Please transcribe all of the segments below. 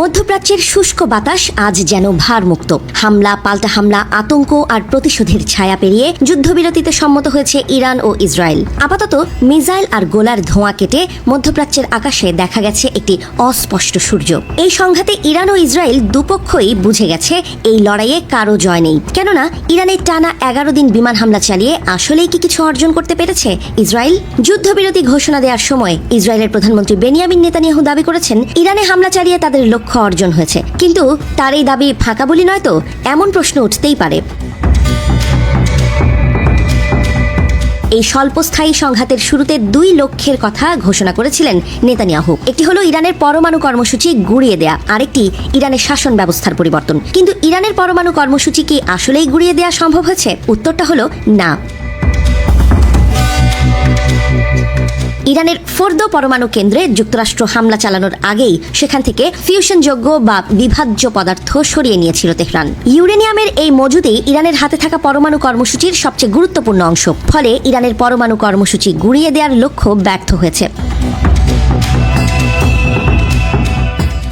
মধ্যপ্রাচ্যের শুষ্ক বাতাস আজ যেন ভারমুক্ত। হামলা, পাল্টা হামলা, আতঙ্ক আর প্রতিশোধের ছায়া পেরিয়ে যুদ্ধবিরতিতে সম্মত হয়েছে ইরান ও ইসরায়েল। আপাতত মিসাইল আর গোলার ধোঁয়া কেটে মধ্যপ্রাচ্যের আকাশে দেখা গেছে একটি অস্পষ্ট সূর্য। এই সংঘাতে ইরান ও ইসরায়েল দুপক্ষই বুঝে গেছে এই লড়াইয়ে কারও জয় নেই। কেননা, ইরানের টানা এগারো দিন বিমান হামলা চালিয়ে আসলেই কি কিছু অর্জন করতে পেরেছে ইসরায়েল? যুদ্ধবিরতি ঘোষণা দেওয়ার সময় ইসরায়েলের প্রধানমন্ত্রী বেনিয়ামিন নেতানিয়াহু দাবি করেছেন, ইরানে হামলা চালিয়ে তাদের লক্ষ্য অর্জন হয়েছে। কিন্তু তার এই দাবি ফাঁকা বলি নয় তো, এমন প্রশ্ন উঠতেই পারে। এই স্বল্পস্থায়ী সংঘাতের শুরুতে দুই লক্ষ্যের কথা ঘোষণা করেছিলেন নেতানিয়াহু। একটি হলো ইরানের পরমাণু কর্মসূচি গুড়িয়ে দেয়া, আরেকটি ইরানের শাসন ব্যবস্থার পরিবর্তন। কিন্তু ইরানের পরমাণু কর্মসূচি কি আসলেই গুড়িয়ে দেওয়া সম্ভব হয়েছে? উত্তরটা হলো না। ইরানের ফোর্দো পরমাণু কেন্দ্রে যুক্তরাষ্ট্র হামলা চালানোর আগেই সেখান থেকে ফিউশনযোগ্য বা বিভাজ্য পদার্থ সরিয়ে নিয়েছিল তেহরান। ইউরেনিয়ামের এই মজুদেই ইরানের হাতে থাকা পরমাণু কর্মসূচির সবচেয়ে গুরুত্বপূর্ণ অংশ। ফলে ইরানের পরমাণু কর্মসূচি গুড়িয়ে দেওয়ার লক্ষ্য ব্যর্থ হয়েছে।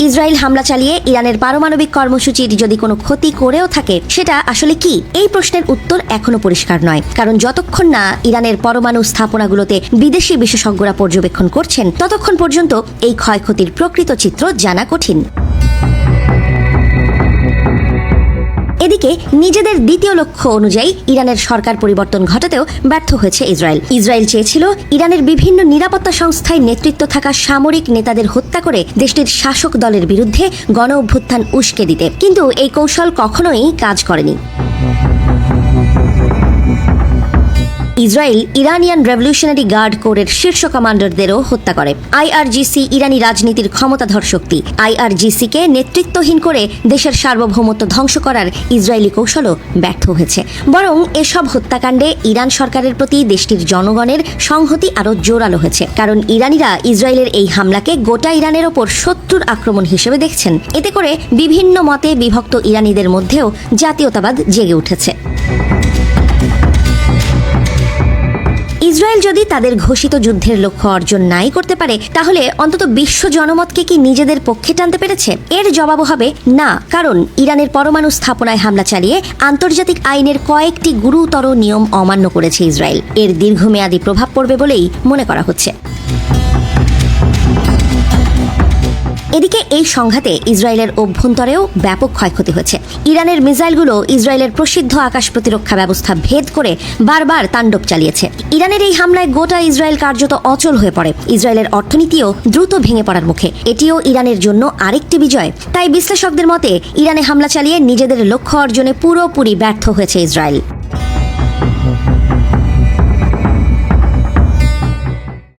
ইসরায়েল হামলা চালিয়ে ইরানের পারমাণবিক কর্মসূচির যদি কোনো ক্ষতি করেও থাকে, সেটা আসলে কি? এই প্রশ্নের উত্তর এখনও পরিষ্কার নয়। কারণ যতক্ষণ না ইরানের পরমাণু স্থাপনাগুলোতে বিদেশি বিশেষজ্ঞরা পর্যবেক্ষণ করছেন, ততক্ষণ পর্যন্ত এই ক্ষয়ক্ষতির প্রকৃত চিত্র জানা কঠিন। এদিকে নিজেদের দ্বিতীয় লক্ষ্য অনুযায়ী ইরানের সরকার পরিবর্তন ঘটাতেও ব্যর্থ হয়েছে ইসরায়েল। ইসরায়েল চেয়েছিল ইরানের বিভিন্ন নিরাপত্তা সংস্থায় নেতৃত্ব থাকা সামরিক নেতাদের হত্যা করে দেশটির শাসক দলের বিরুদ্ধে গণ অভ্যুত্থান উস্কে দিতে। কিন্তু এই কৌশল কখনোই কাজ করেনি। ইসরায়েল ইরানিয়ান রেভলিউশনারি গার্ড কোরের শীর্ষ কমান্ডারদেরও হত্যা করে। আইআরজিসি ইরানি রাজনীতির ক্ষমতাধর শক্তি। আইআরজিসিকে নেতৃত্বহীন করে দেশের সার্বভৌমত্ব ধ্বংস করার ইসরায়েলি কৌশলও ব্যর্থ হয়েছে। বরং এসব হত্যাকাণ্ডে ইরান সরকারের প্রতি দেশটির জনগণের সংহতি আরও জোরালো হয়েছে। কারণ ইরানিরা ইসরায়েলের এই হামলাকে গোটা ইরানের ওপর শত্রুর আক্রমণ হিসেবে দেখছেন। এতে করে বিভিন্ন মতে বিভক্ত ইরানিদের মধ্যেও জাতীয়তাবাদ জেগে উঠেছে। ইসরায়েল যদি তাদের ঘোষিত যুদ্ধের লক্ষ্য অর্জন নাই করতে পারে, তাহলে অন্তত বিশ্ব জনমতকে কি নিজেদের পক্ষে টানতে পেরেছে? এর জবাব হবে না, কারণ ইরানের পরমাণু স্থাপনায় হামলা চালিয়ে আন্তর্জাতিক আইনের কয়েকটি গুরুতর নিয়ম অমান্য করেছে ইসরায়েল। এর দীর্ঘমেয়াদী প্রভাব পড়বে বলেই মনে করা হচ্ছে। এদিকে এই সংঘাতে ইসরায়েলের অভ্যন্তরেও ব্যাপক ক্ষয়ক্ষতি হয়েছে। ইরানের মিসাইলগুলো ইসরায়েলের প্রসিদ্ধ আকাশ প্রতিরক্ষা ব্যবস্থা ভেদ করে বারবার তাণ্ডব চালিয়েছে। ইরানের এই হামলায় গোটা ইসরায়েল কার্যত অচল হয়ে পড়ে। ইসরায়েলের অর্থনীতিও দ্রুত ভেঙে পড়ার মুখে। এটিও ইরানের জন্য আরেকটি বিজয়। তাই বিশ্লেষকদের মতে, ইরানে হামলা চালিয়ে নিজেদের লক্ষ্য অর্জনে পুরোপুরি ব্যর্থ হয়েছে ইসরায়েল।